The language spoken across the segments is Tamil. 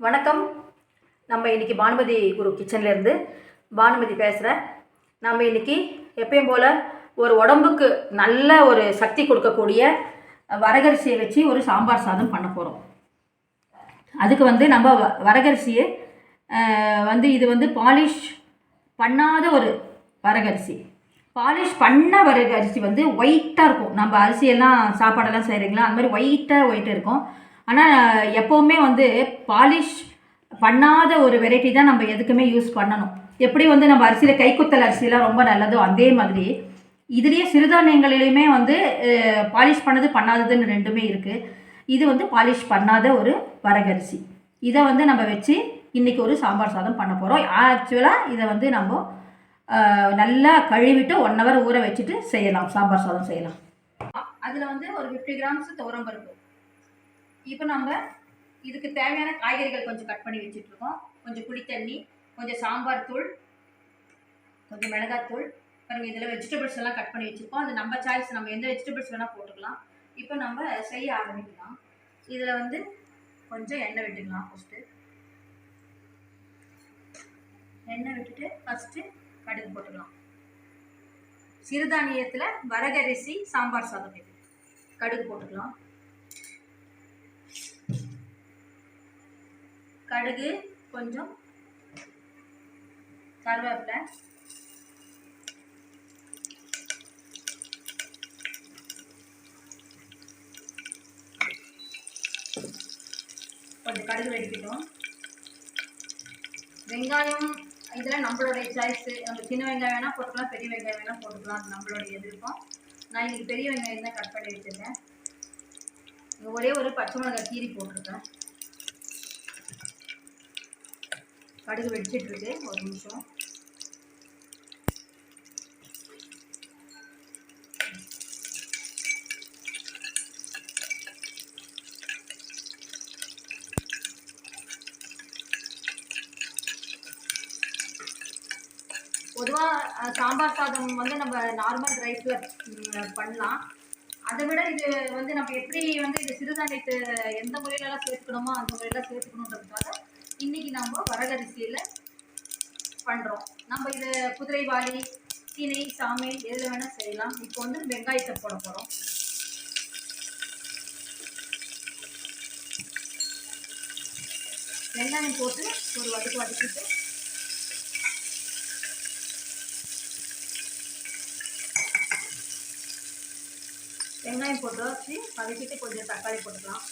வணக்கம். நம்ம இன்னைக்கு பானுமதி குரு கிச்சன்லேருந்து பானுமதி பேசுகிறேன் நம்ம இன்னைக்கு எப்பயும் போல் ஒரு உடம்புக்கு நல்ல ஒரு சக்தி கொடுக்கக்கூடிய வரகரிசியை வச்சு ஒரு சாம்பார் சாதம் பண்ண போகிறோம் அதுக்கு வந்து நம்ம வ- வரகரிசியை வந்து இது வந்து பாலிஷ் பண்ணாத ஒரு வரகரிசி. பாலிஷ் பண்ண வரகரிசி வந்து ஒயிட்டாக இருக்கும். நம்ம அரிசியெல்லாம் சாப்பாடெல்லாம் செய்கிறீங்களா அந்த மாதிரி ஒயிட்டாக ஒயிட்டாக இருக்கும். ஆனால் எப்போவுமே வந்து பாலிஷ் பண்ணாத ஒரு வெரைட்டி தான் நம்ம எதுக்குமே யூஸ் பண்ணணும். எப்படி வந்து நம்ம அரிசியில் கைக்குத்தல் அரிசிலாம் ரொம்ப நல்லதோ அதே மாதிரி இதுலேயே சிறுதானியங்களிலையுமே வந்து பாலிஷ் பண்ணது பண்ணாததுன்னு ரெண்டுமே இருக்குது இது வந்து பாலிஷ் பண்ணாத ஒரு வரகரிசி இதை வந்து நம்ம வச்சு இன்றைக்கி ஒரு சாம்பார் சாதம் பண்ண போகிறோம் ஆக்சுவலாக இதை வந்து நம்ம நல்லா கழுவிட்டு ஒன் ஹவர் ஊற வச்சுட்டு செய்யலாம். சாம்பார் சாதம் செய்யலாம். அதில் வந்து ஒரு ஃபிஃப்டி கிராம்ஸ் துவரம்பருப்பு இப்போ நம்ம இதுக்கு தேவையான காய்கறிகள் கொஞ்சம் கட் பண்ணி வச்சுட்ருக்கோம். கொஞ்சம் புளித்தண்ணி கொஞ்சம் சாம்பார் தூள் கொஞ்சம் மிளகாத்தூள் பாருங்க இதில் வெஜிடபிள்ஸ் எல்லாம் கட் பண்ணி வச்சுருக்கோம். அது நம்ம சாய்ஸ் நம்ம எந்த வெஜிடபிள்ஸ் வேணால் போட்டுக்கலாம். இப்போ நம்ம செய்ய ஆரம்பிக்கலாம். இதில் வந்து கொஞ்சம் எண்ணெய் விட்டுக்கலாம் ஃபஸ்ட்டு எண்ணெய் விட்டுட்டு ஃபஸ்ட்டு கடுகு போட்டுக்கலாம். சிறுதானியத்தில் வரகரிசி சாம்பார் சாதம் இது. கடுகு போட்டுக்கலாம். கடுகு கொஞ்சம் கருவேப்பிலை. கொஞ்சம் கடுகு வெடிக்கட்டும் வெங்காயம் இதெல்லாம் நம்மளுடைய சாய்ஸு நம்ம சின்ன வெங்காயம் வேணால் போட்டுக்கலாம் பெரிய வெங்காயம் வேணால் போட்டுக்கலாம். அது நம்மளுடைய விருப்பம் நான் இன்னைக்கு பெரிய வெங்காயம் தான் கட் பண்ணி வச்சுருக்கேன். ஒரே ஒரு பச்சை மிளகாய் கீரி போட்டிருக்கேன். கடுகு வெடிச்சிட்டு இருக்கு ஒரு நிமிஷம். பொதுவாக சாம்பார் சாதம் வந்து நம்ம நார்மல் ரைஸில் பண்ணலாம். அதை விட இது வந்து நம்ம எப்படி வந்து இது சிறுதானியத்தை எந்த முறையிலலாம் சேர்த்துக்கணுமோ அந்த முறையில சேர்த்துக்கணுன்றதுக்காக இன்னைக்கு நம்ம வரகரிசியில் பண்ணுறோம் நம்ம இதை குதிரைவாளி திணை சாமை எதில் வேணால் செய்யலாம். இப்போ வந்து வெங்காயத்தை போட போகிறோம் வெங்காயம் போட்டு ஒரு வதக்கு வதக்கிட்டு வெங்காயம் போட்டு வச்சு வதக்கிட்டு கொஞ்சம் தக்காளி போட்டுக்கலாம்.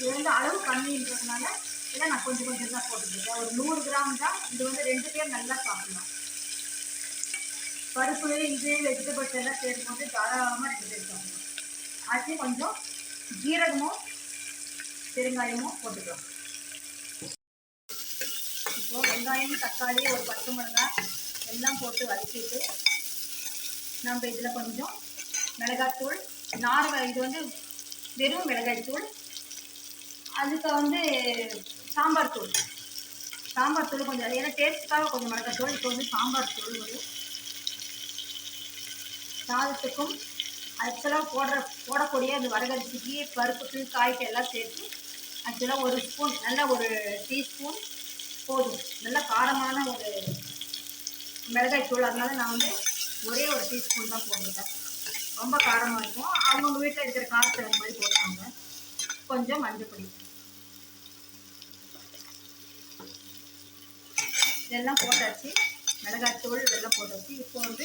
இது வந்து அளவு கம்மின்றதுனால இதை நான் கொஞ்சம் கொஞ்சம் தான் போட்டுருக்கேன் ஒரு நூறு கிராம் தான் இது வந்து ரெண்டு பேர் நல்லா சாப்பிடலாம். பருப்பு இது வெஜிடபிள்ஸ் எல்லாம் சேர்க்கும்போது தாராளமாக ரெண்டு பேர் சாப்பிடலாம். அது கொஞ்சம் ஜீரகமும் பெருங்காயமும் போட்டுக்கலாம். இப்போ வெங்காயம் தக்காளி ஒரு பச்சை மிளகாய் எல்லாம் போட்டு வதக்கிட்டு நம்ம இதில் கொஞ்சம் மிளகாய்த்தூள் நார் இது வந்து வெறும் மிளகாய்த்தூள் அதுக்கு வந்து சாம்பார் தூள். சாம்பார் தூள் கொஞ்சம் ஏன்னா டேஸ்ட்டுக்காக கொஞ்சம் மிளகாய்த்தூள் இப்போ வந்து சாம்பார் தூள் ஒரு சாதத்துக்கும் ஆக்சுவலாக போடுற போடக்கூடிய அந்த வரகரிசிக்கு பருப்புக்கு காய்க்கு எல்லாம் சேர்த்து ஆக்சுவலாக ஒரு ஸ்பூன் நல்ல ஒரு டீஸ்பூன் போதும். நல்ல காரமான ஒரு மிளகாய் தூள். அதனால நான் வந்து ஒரே ஒரு டீஸ்பூன் தான் போட்டிருக்கேன். ரொம்ப காரமாக இருக்கும். அவங்கவுங்க வீட்டில் இருக்கிற காரத்தை மாதிரி போட்டுக்கோங்க. கொஞ்சம் மஞ்சள் பொடி. இதெல்லாம் போட்டாச்சு. மிளகாய் தூள் இதெல்லாம் போட்டாச்சு. இப்போ வந்து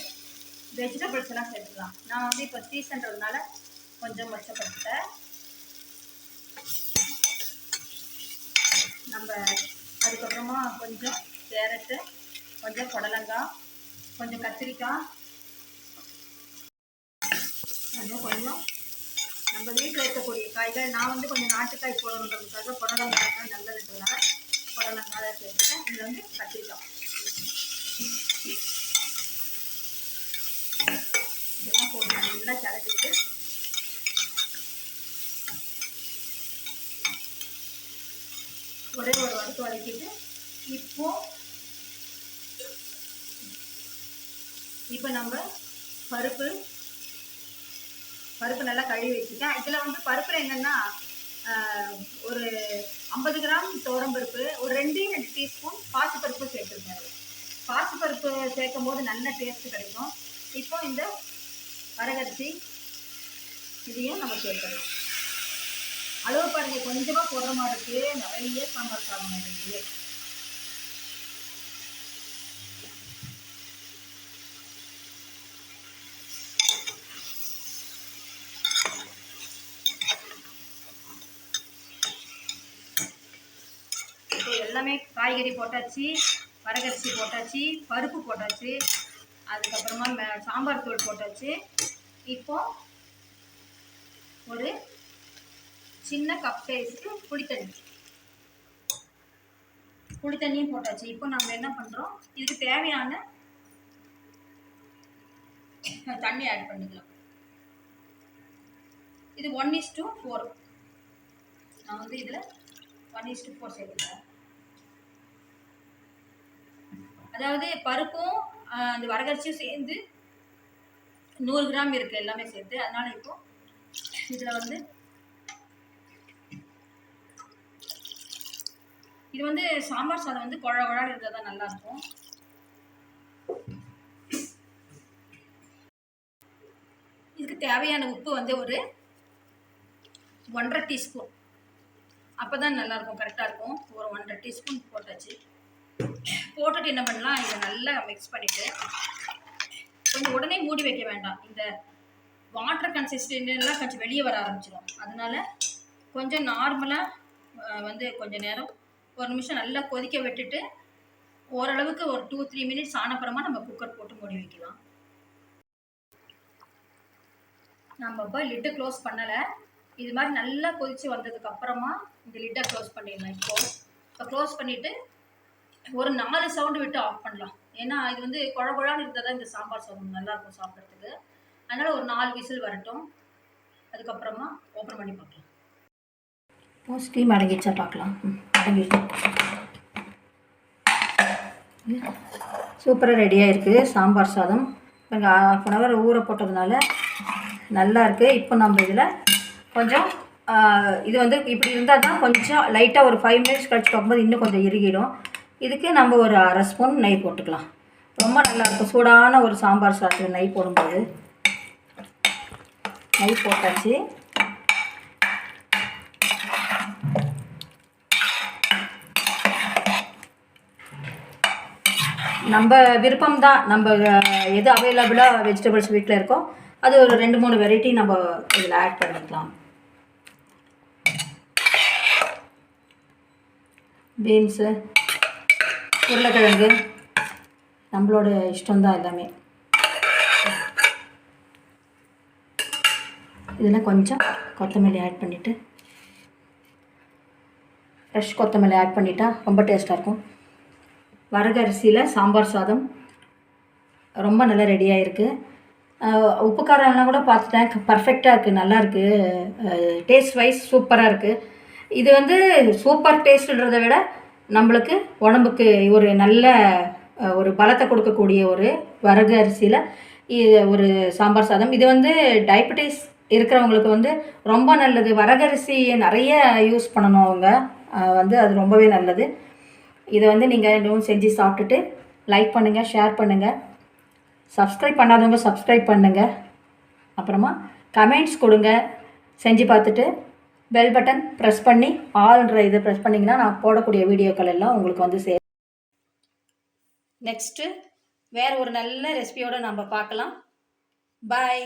வெஜிடபிள்ஸ் எல்லாம் சேர்த்துக்கலாம். நான் வந்து இப்போ சீசன்றதுனால கொஞ்சம் மொச்சப்பட்டை நம்ம அதுக்கப்புறமா கொஞ்சம் கேரட்டு கொஞ்சம் புடலங்காய் கொஞ்சம் கத்திரிக்காய். கொஞ்சம் கொஞ்சம் நம்ம வீட்டில் இருக்கக்கூடிய காய்கள் நான் வந்து கொஞ்சம் நாட்டுக்காய் போடணுன்றதுக்காக புடலங்காய் நல்லதுன்றதுனால புடலங்காய் சேர்த்துட்டேன் இதில் வந்து கத்திரிக்காய் இதெல்லாம் போட்டு நல்லா கிளப்பிட்டு ஒரே ஒரு வறுத்து வதக்கிட்டு இப்போ இப்போ நம்ம பருப்பு பருப்பு நல்லா கழுவி வச்சுட்டேன். இதில் வந்து பருப்பில் என்னென்னா ஒரு ஐம்பது கிராம் துவரம்பருப்பு ஒரு ரெண்டே ரெண்டு டீஸ்பூன் பாசிப்பருப்பு சேர்த்துருக்கேன் பாசிப்பருப்பு சேர்க்கும் போது நல்ல டேஸ்ட் கிடைக்கும். இப்போ இந்த வரகரிசி இதையும் நம்ம சேர்க்கலாம் அளவு பாருங்க கொஞ்சமாக போடுற மாதிரி இருக்குது நிறைய சாம்பார் சாதம் இருக்குது இப்போ எல்லாமே காய்கறி போட்டாச்சு வரகரிசி போட்டாச்சு பருப்பு போட்டாச்சு அதுக்கப்புறமா சாம்பார் தூள் போட்டாச்சு. இப்போ ஒரு சின்ன கப் சைஸுக்கு புளித்தண்ணி. புளித்தண்ணியும் போட்டாச்சு. இப்போ நம்ம என்ன பண்ணுறோம் இதுக்கு தேவையான தண்ணி ஆட் பண்ணிக்கலாம். இது ஒன் இஸ் டூ ஃபோர் நான் வந்து இதில் ஒன் இஸ் டூ ஃபோர் சேர்த்துக்கிறேன். அதாவது பருப்பும் அந்த வரகரிசியும் சேர்ந்து நூறு கிராம் இருக்குது எல்லாமே சேர்த்து. அதனால இப்போ இதில் வந்து இது வந்து சாம்பார் சாதம் வந்து குழ குழான்னு இருந்தால் தான் நல்லாயிருக்கும் இதுக்கு தேவையான உப்பு வந்து ஒரு ஒன்றரை டீஸ்பூன். அப்போ தான் நல்லாயிருக்கும் கரெக்டாக இருக்கும். ஒரு ஒன்றரை டீஸ்பூன் போட்டுட்டு என்ன பண்ணலாம்? இதை நல்லா மிக்ஸ் பண்ணிவிட்டு கொஞ்சம் உடனே மூடி வைக்க வேண்டாம். இந்த வாட்டர் கன்சிஸ்டன்ட்லாம் கொஞ்சம் வெளியே வர ஆரம்பிச்சிடும் அதனால் கொஞ்சம் நார்மலாக வந்து கொஞ்சம் நேரம் ஒரு நிமிஷம் நல்லா கொதிக்க விட்டுட்டு ஓரளவுக்கு ஒரு டூ த்ரீ மினிட்ஸ் ஆனப்புறமா நம்ம குக்கர் போட்டு மூடி வைக்கலாம். நம்ம இப்போ லிட்டு க்ளோஸ் பண்ணலை. இது மாதிரி நல்லா கொதித்து வந்ததுக்கு அப்புறமா இந்த லிட்டை க்ளோஸ் பண்ணிடலாம். இப்போ இப்போ க்ளோஸ் பண்ணிவிட்டு ஒரு நாலு சவுண்டு விட்டு ஆஃப் பண்ணலாம். ஏன்னா இது வந்து குழ குழான்னு இருந்தால் தான் இந்த சாம்பார் சாதம் நல்லா இருக்கும் சாப்பிட்றதுக்கு. அதனால் ஒரு நாலு விசில் வரட்டும். அதுக்கப்புறமா ஓப்பன் பண்ணி பார்க்கலாம். இப்போ ஸ்டீம் அடங்கிச்சா பார்க்கலாம். அடங்கிடுச்சு. சூப்பராக ரெடியாக இருக்குது சாம்பார் சாதம். இப்போ ஹாஃப் அன் ஹவர் ஊற போட்டதுனால நல்லா இருக்குது இப்போ நம்ம இதில் கொஞ்சம் இது வந்து இப்படி இருந்தால் தான் கொஞ்சம் லைட்டாக ஒரு ஃபைவ் மினிட்ஸ் கழிச்சு பார்க்கும்போது இன்னும் கொஞ்சம் இறுகிடும். இதுக்கு நம்ம ஒரு அரை ஸ்பூன் நெய் போட்டுக்கலாம். ரொம்ப நல்லா இருக்கும். சூடான ஒரு சாம்பார் சாதத்தில் நெய் போடும்போது. நெய் போட்டாச்சு. நம்ம விருப்பம் தான். நம்ம எது அவைலபிளாக வெஜிடபிள்ஸ் வீட்டில் இருக்கோ அது ஒரு ரெண்டு மூணு வெரைட்டி நம்ம இதில் ஆட் பண்ணிக்கலாம். பீன்ஸு உருளைக்கிழங்கு. நம்மளோட இஷ்டம்தான் எல்லாமே. இதில் கொஞ்சம் கொத்தமல்லி ஆட் பண்ணிவிட்டு ஃப்ரெஷ் கொத்தமல்லி ஆட் பண்ணிட்டா ரொம்ப டேஸ்ட்டாக இருக்கும். வரகரிசியில் சாம்பார் சாதம் ரொம்ப நல்லா ரெடியாக இருக்குது உப்பு காரம்லாம் கூட பார்த்துட்டேன். பர்ஃபெக்டாக இருக்குது நல்லா இருக்குது டேஸ்ட் வைஸ் சூப்பராக இருக்குது இது வந்து சூப்பர் டேஸ்ட்டுன்றதை விட நம்மளுக்கு உடம்புக்கு ஒரு நல்ல ஒரு பலத்தை கொடுக்கக்கூடிய ஒரு வரகு அரிசியில் இது ஒரு சாம்பார் சாதம். இது வந்து டயபெட்டிஸ் இருக்கிறவங்களுக்கு வந்து ரொம்ப நல்லது. வரகரிசி நிறைய யூஸ் பண்ணணும் அவங்க. வந்து அது ரொம்பவே நல்லது. இதை வந்து நீங்கள் இன்னும் செஞ்சு சாப்பிட்டுட்டு லைக் பண்ணுங்கள் ஷேர் பண்ணுங்கள் சப்ஸ்கிரைப் பண்ணாதவங்க சப்ஸ்கிரைப் பண்ணுங்கள் அப்புறமா கமெண்ட்ஸ் கொடுங்க. செஞ்சு பார்த்துட்டு பெல் பட்டன் ப்ரெஸ் பண்ணி ஆல்ன்ற இதை ப்ரெஸ் பண்ணிங்கன்னா நான் போடக்கூடிய வீடியோக்கள் எல்லாம் உங்களுக்கு வந்து சே நெக்ஸ்ட்டு வேறு ஒரு நல்ல ரெசிபியோடு நம்ம பார்க்கலாம். பாய்